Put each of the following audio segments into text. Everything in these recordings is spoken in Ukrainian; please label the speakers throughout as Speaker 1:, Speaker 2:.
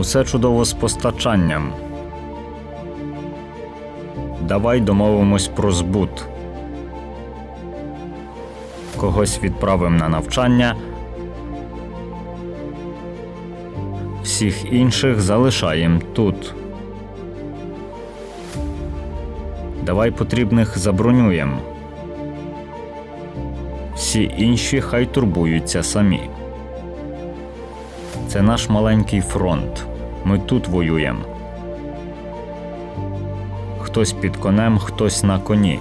Speaker 1: Усе чудово з постачанням. Давай домовимось про збут. Когось відправимо на навчання. Всіх інших залишаємо тут. Давай потрібних забронюємо. Всі інші хай турбуються самі. Це наш маленький фронт. Ми тут воюємо. Хтось під конем, хтось на коні.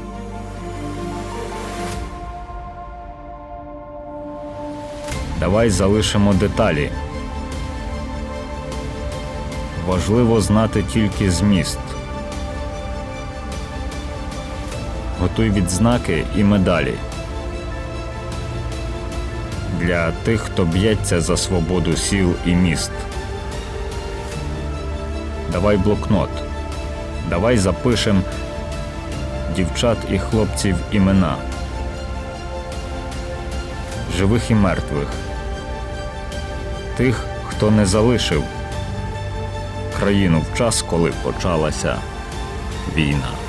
Speaker 1: Давай залишимо деталі. Важливо знати тільки зміст. Готуй відзнаки і медалі. Для тих, хто б'ється за свободу сіл і міст. Давай блокнот. Давай запишем дівчат і хлопців імена. Живих і мертвих. Тих, хто не залишив країну в час, коли почалася війна.